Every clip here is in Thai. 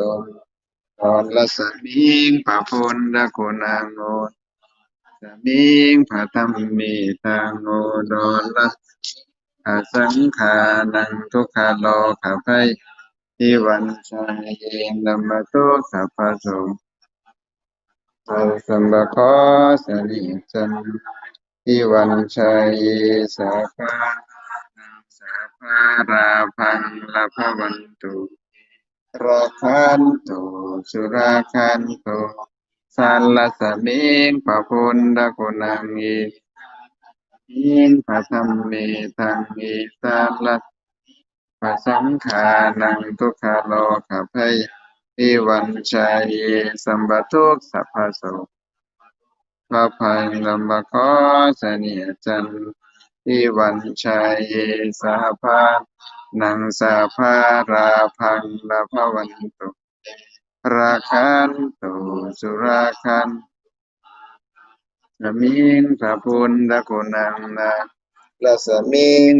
ตนตอนละสมิงพระพุทธคุณังโนสมิงพระธรรมมีทางโนดอนละอาสังขานังทุกขโลกภัยที่วันชัยเองนำมาทุกสัพพะสงฆ์สัมบะขอสนิจันที่วันชัยสัพพะนังสัพพะราพังละพะวันตุ ราคันตุสุราคันตุสัลลัสมิงปะพุนดะกุนังอิมิงพระธรรมเมตังอิสัลลัสพระสังขานังทุกขโลกภัยที่วันชัยสัมปทุกสัพพะโสพระพังลำบะขอเนียจันทร์ที่วันชัยสาภา นังสาภาราพังละพวันตุราคันตุสุราคันสมิงพระพุทธกุณังนะละสมิง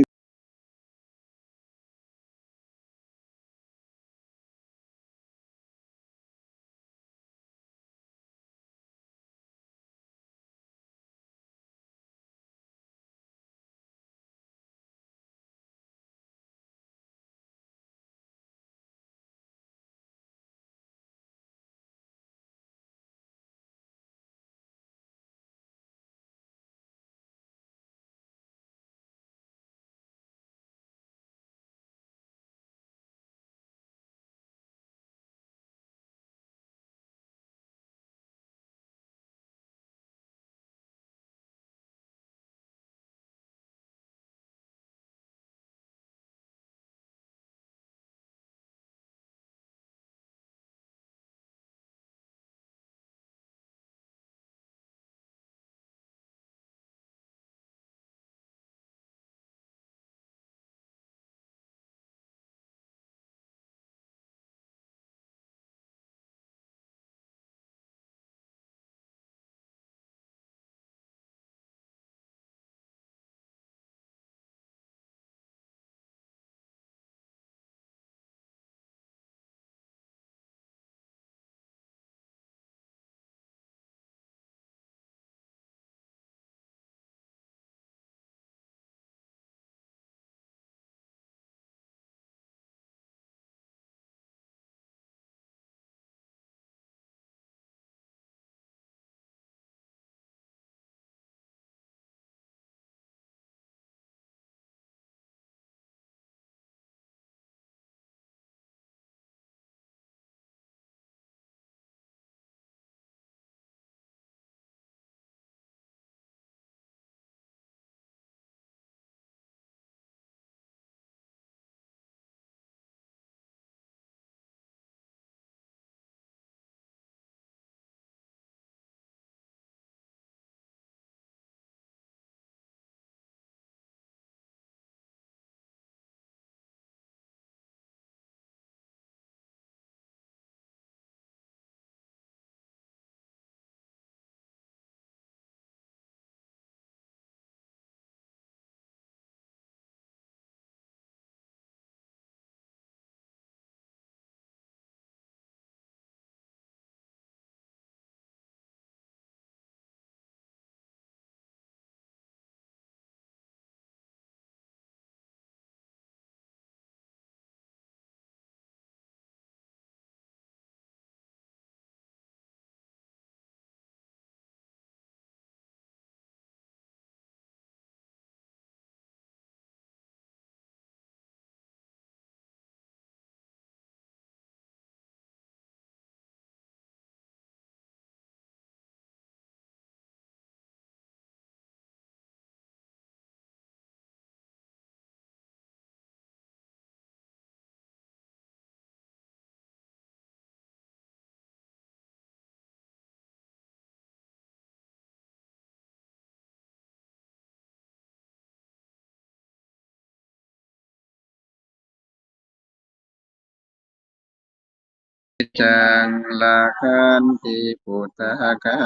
จังลาคันติปุตตะกั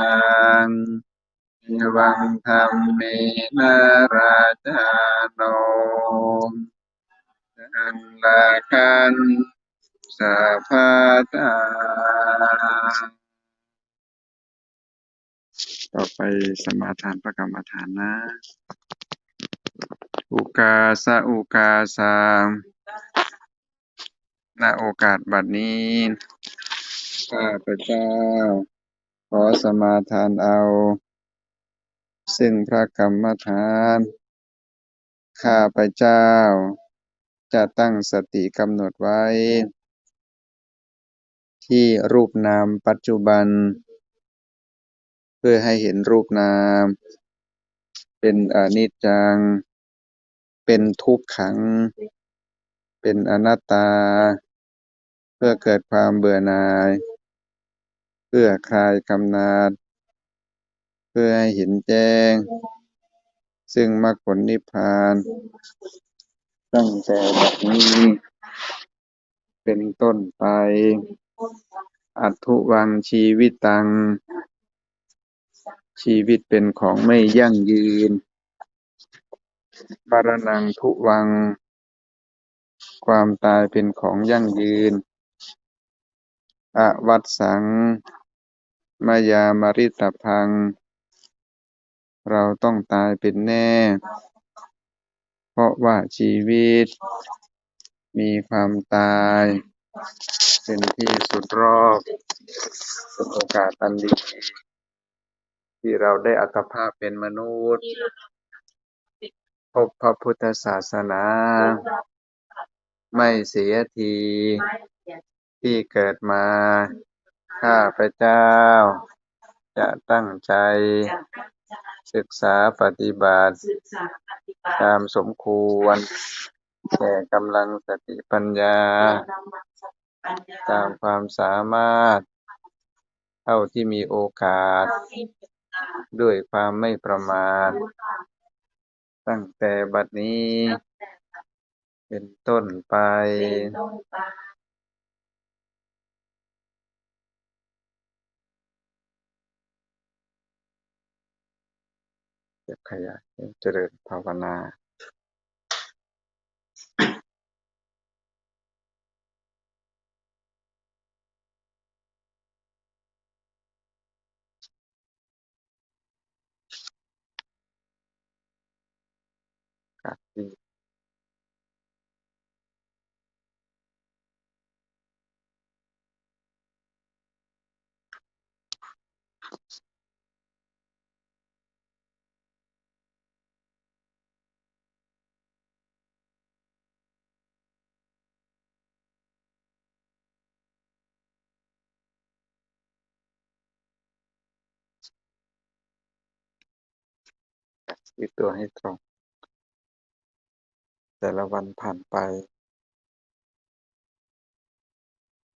งเอวังธรรมเมนาราจาโนจังลาคันสัพพะทาต่อไปสมาทานพระกรรมฐานนะ อุกาสะอุกาสาณโอกาสบัดนี้ ข้าพเจ้า ขอสมาทานเอา ซึ่งพระกรรมฐาน ข้าพเจ้า จะตั้งสติกำหนดไว้ ที่รูปนามปัจจุบัน เพื่อให้เห็นรูปนาม เป็นอนิจจัง เป็นทุกขัง เป็นอนัตตา เพื่อเกิดความเบื่อหน่าย พื่อคลายกำนัดเพื่อให้เห็นแจ้ง ซึ่งมรรคผลนิพพาน ตั้งแต่บัดนี้ เป็นต้นไป อัตุวังชีวิตตัง ชีวิตเป็นของไม่ยั่งยืนมรณังทุวัง ความตายเป็นของยั่งยืนอวัตสัง มายามริตพัง เราต้องตายเป็นแน่ เพราะว่าชีวิต มีความตาย เป็นที่สุดรอบเป็นโอกาสอันดี ที่เราได้อัตภาพเป็นมนุษย์พบพระพุทธศาสนา ไม่เสียทีที่เกิดมา ข้าพเจ้า จะตั้งใจศึกษาปฏิบัติตามสมควรแก่กำลังสติปัญญา ตามความสามารถ เท่าที่มีโอกาสด้วยความไม่ประมาทตั้งแต่บัดนี้เป็นต้นไป เเก็บขยะเจริญภาวนาครับดี ยึดตัวให้ตรง แต่ละวันผ่านไป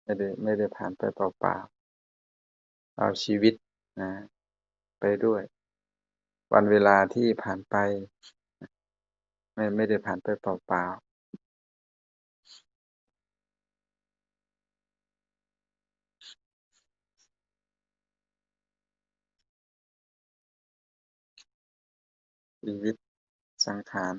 ไม่ได้ไม่ได้ผ่านไปเปล่าๆเอาชีวิตนะ ไปด้วย วันเวลาที่ผ่านไป ไม่ไม่ได้ผ่านไปเปล่าๆ ชีวิตสังขาร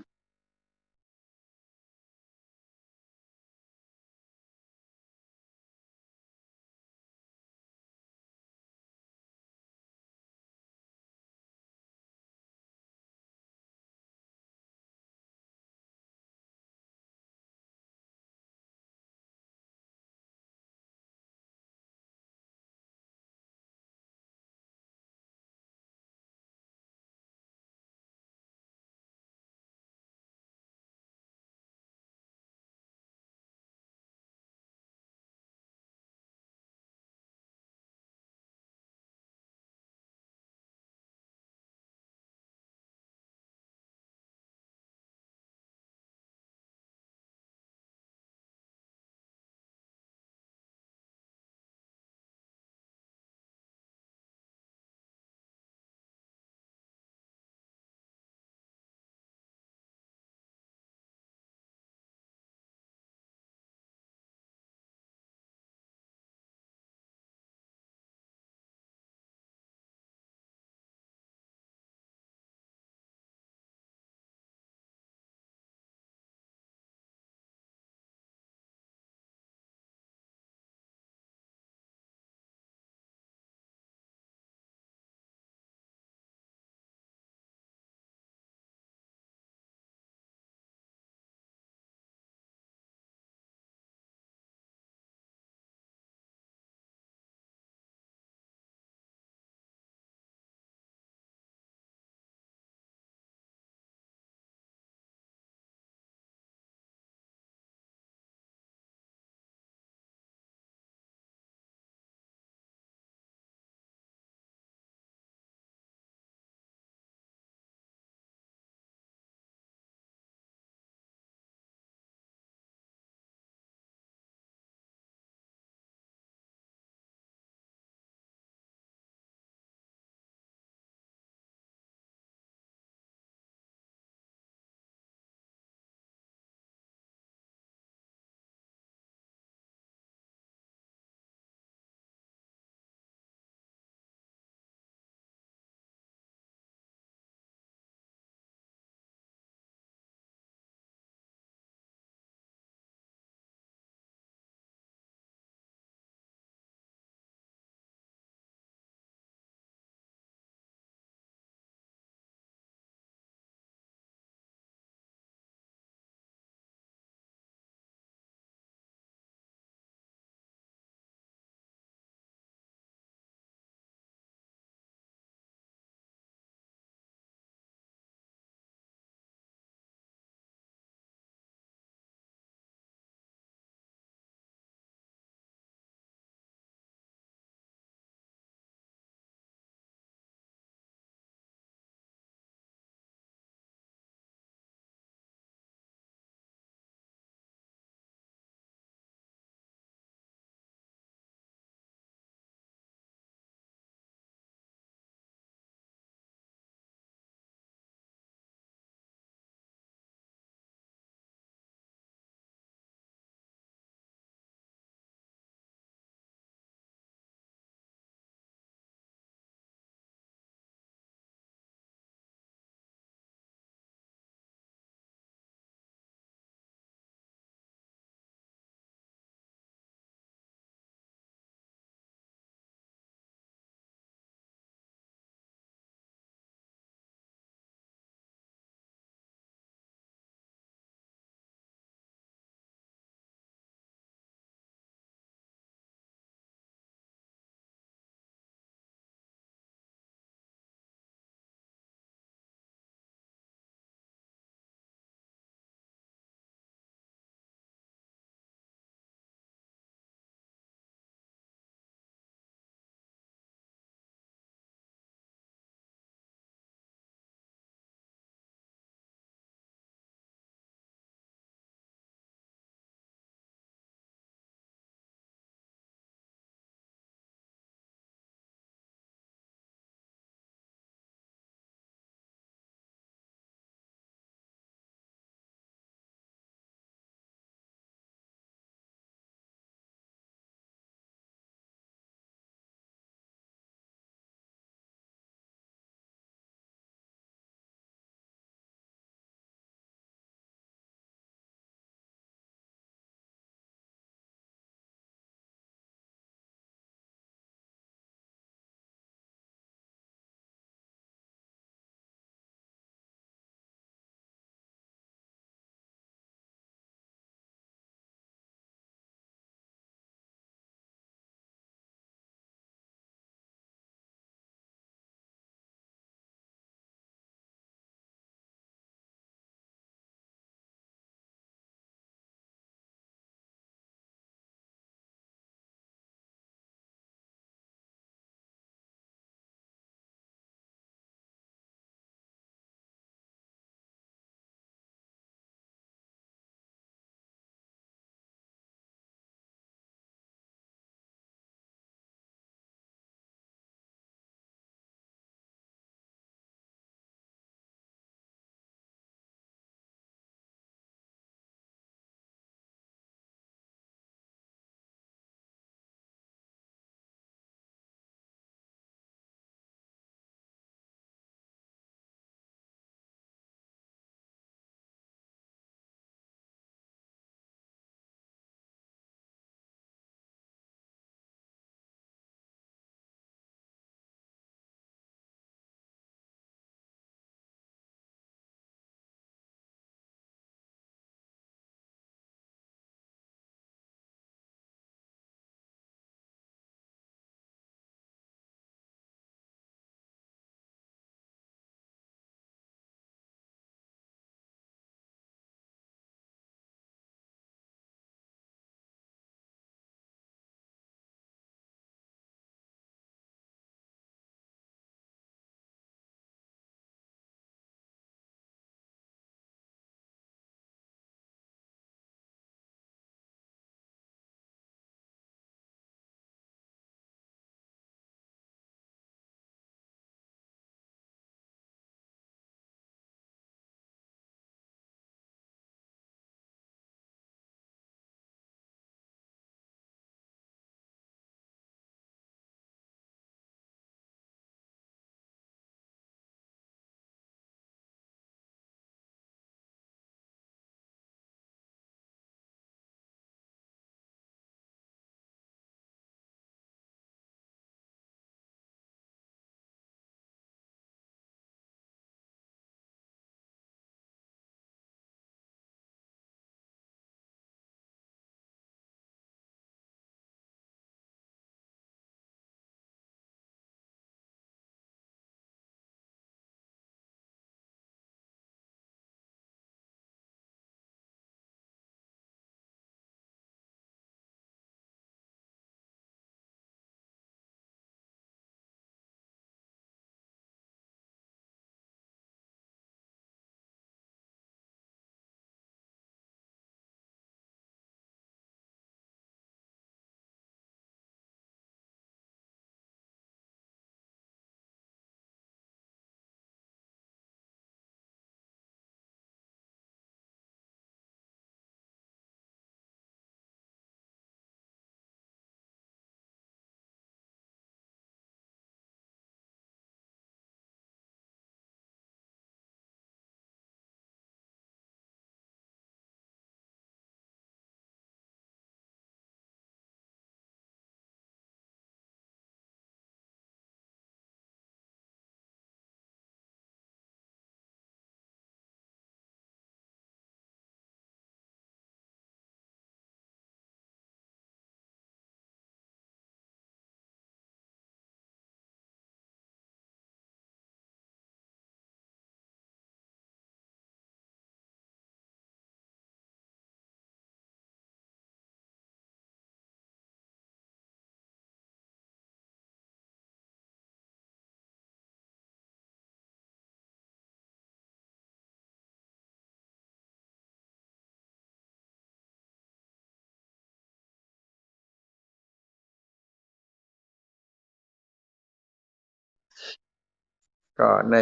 ก็ใน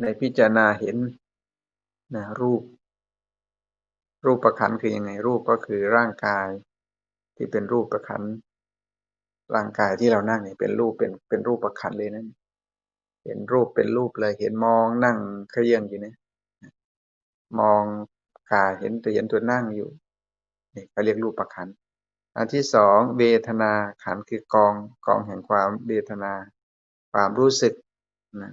ในพิจารณาเห็นนะรูป รูปประคันคือยังไงรูปก็คือร่างกาย ที่เป็นรูปประคันร่างกายที่เรานั่งเนี่ยเป็นรูปเป็นเป็นรูปประคันเลยนั่นเห็นรูปเป็นรูปเลยเห็นมองนั่งเคยื่องอยู่เนี่ยมองกายเห็นตัวเห็นตัวนั่งอยู่นี่เขาเรียกรูปประคันอันที่สองเวทนาขันคือกองกองแห่งความเวทนา ความรู้สึกนะ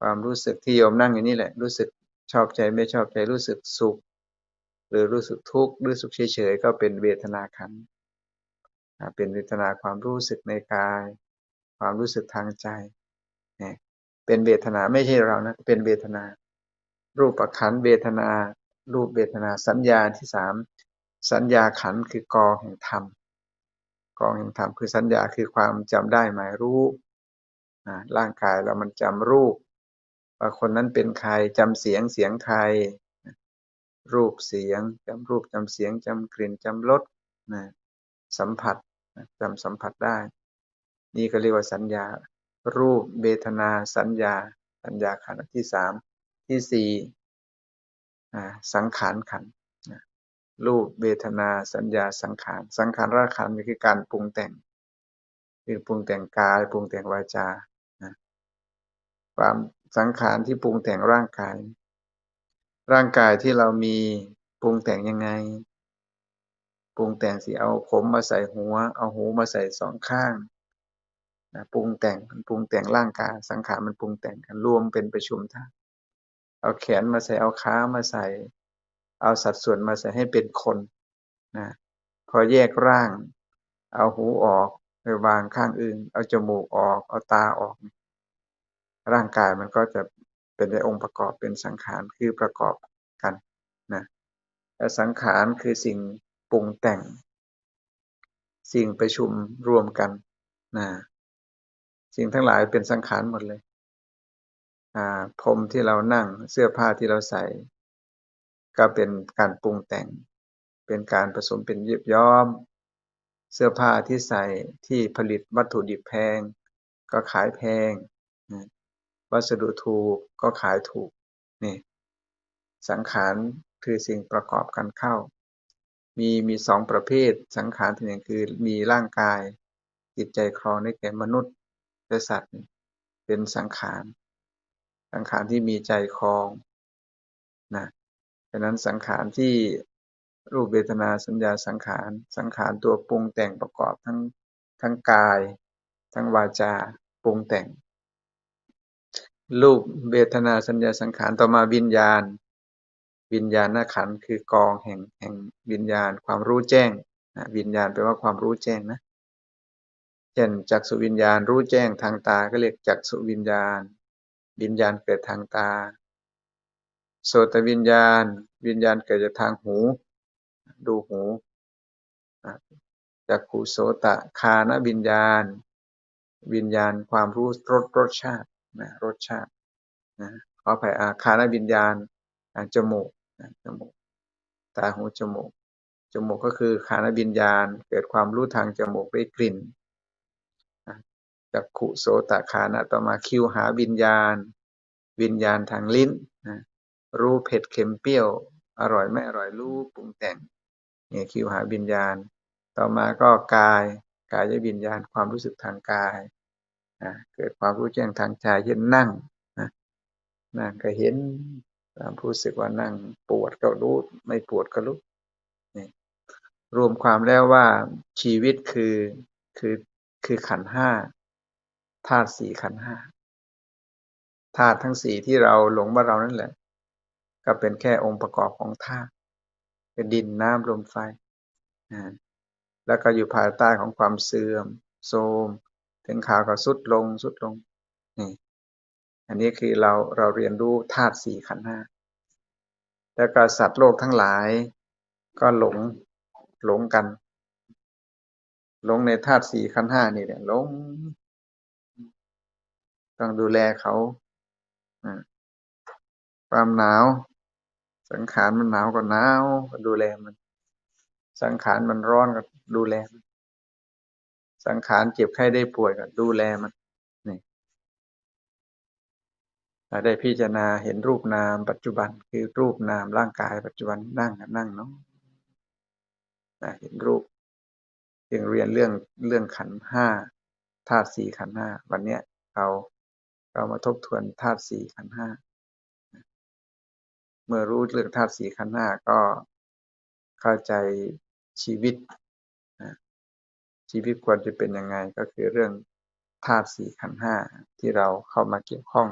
ความรู้สึกที่โยมนั่งอยู่นี่แหละ รู้สึกชอบใจไม่ชอบใจรู้สึกสุข หรือรู้สึกทุกข์รู้สึกเฉยๆก็เป็นเวทนาขันเป็นเวทนาความรู้สึกในกาย ความรู้สึกทางใจเนี่ยเป็นเวทนาไม่ใช่เรานะเป็นเวทนา รูปขันเวทนา รูปเวทนาสัญญาที่สามสัญญาขันคือกองแห่งธรรมกองแห่งธรรมคือสัญญาคือความจำได้หมายรู้ร่างกายเรามันจำรูป ว่าคนนั้นเป็นใครจำเสียงเสียงใคร รูปเสียงจำรูปจำเสียงจำกลิ่นจำรสนะสัมผัสจำสัมผัสได้ นี่ก็เรียกว่าสัญญา รูปเบทนาสัญญา สัญญาขันธ์ที่สามที่สี่สังขารขันธ์รูปเบทนาสัญญาสังขาร สังขารราขันธ์คือการปรุงแต่ง คือปรุงแต่งกายปรุงแต่งวาจา ความ สังขารที่ปรุงแต่งร่างกาย ร่างกายที่เรามีปรุงแต่งยังไง ปรุงแต่งสิเอาผมมาใส่หัว เอาหูมาใส่สองข้างนะปรุงแต่งมันปรุงแต่งร่างกาย สังขารมันปรุงแต่งกันรวมเป็นประชุมท่าเอาแขนมาใส่เอาขามาใส่ เอาสัดส่วนมาใส่ให้เป็นคนนะพอแยกร่าง เอาหูออกไปวางข้างอื่น เอาจมูกออก เอาตาออก ร่างกายมันก็จะเป็นในองค์ประกอบเป็นสังขารคือประกอบกันนะและสังขารคือสิ่งปรุงแต่ง สิ่งประชุมรวมกันนะสิ่งทั้งหลายเป็นสังขารหมดเลยอ่าพรมที่เรานั่งเสื้อผ้าที่เราใส่ ก็เป็นการปรุงแต่ง เป็นการผสมเป็นยิบย้อม เสื้อผ้าที่ใส่ที่ผลิตวัตถุดิบแพง ก็ขายแพง วัสดุถูกก็ขายถูกนี่สังขารคือสิ่งประกอบกันเข้า มีมีสองประเภทสังขารที่หนึ่งคือมีร่างกาย จิตใจครองในแก่มนุษย์และสัตว์เป็นสังขาร สังขารที่มีใจครองนะดังนั้นสังขารที่รูปเวทนาสัญญาสังขาร สังขารตัวปรุงแต่งประกอบทั้งทั้งกาย ทั้งวาจาปรุงแต่ง รูปเวทนาสัญญาสังขารต่อมาวิญญาณ วิญญาณนขันคือกองแห่งแห่งวิญญาณความรู้แจ้งนะวิญญาณแปลว่าความรู้แจ้งนะเช่นจักสุวิญญาณรู้แจ้งทางตาก็เรียกจักสุวิญญาณ วิญญาณเกิดทางตาโสตวิญญาณ วิญญาณเกิดจากทางหู ดูหูจักขุโสตะคานวิญญาณ วิญญาณความรู้รสรสชาติ นะรสชาตินะขออภัยอาคารวิญญาณจมูกนะจมูกตาหูจมูกจมูกก็คือคานวิญญาณ เกิดความรู้ทางจมูกได้กลิ่นจักขุโสตคานะต่อมาคิวหาวิญญาณ วิญญาณทางลิ้นนะรู้เผ็ดเค็มเปรี้ยว อร่อยไม่อร่อยรู้ปรุงแต่งเนี่ยคิวหาวิญญาณ ต่อมาก็กายกายวิญญาณความรู้สึกทางกาย เกิดความรู้แจ้งทางใจเช่นนั่งนะนั่งก็เห็นความรู้สึกว่านั่งปวดก็รู้ไม่ปวดก็รู้นี่รวมความแล้วว่าชีวิตคือคือคือขันห้าธาตุสี่ขันห้าธาตุทั้งสี่ที่เราหลงว่าเรานั่นแหละ ก็เป็นแค่องค์ประกอบของธาตุเป็นดินน้ำลมไฟ แล้วก็อยู่ภายใต้ของความเสื่อม โทรม ถึงข่าวก็สุดลงสุดลงนี่อันนี้คือเราเราเรียนรู้ธาตุสี่ขันธ์ห้าแล้วก็สัตว์โลกทั้งหลาย ก็หลงหลงกัน หลงในธาตุสี่ขันธ์ห้านี่แหละหลงต้องดูแลเขาความหนาว สังขารมันหนาวก็หนาวก็ดูแลมัน สังขารมันร้อนก็ดูแลมัน สังขารเจ็บไข้ได้ป่วยก็ดูแลมันนี่าได้พิจารณาเห็นรูปนามปัจจุบันคือรูปนามร่างกายปัจจุบันนั่งกับนั่งเนาะเห็นรูปยังเรียนเรื่องเรื่องขันห้าธาตุสี่ขันห้าวันเนี้ยเราเรามาทบทวนธาตุสี่ขันห้าเมื่อรู้เรื่องธาตุสี่ขันห้าก็เข้าใจชีวิต ชีวิตควรจะเป็นยังไงก็คือเรื่องธาตุสี่ขันธ์ห้าที่เราเข้ามาเกี่ยวข้อง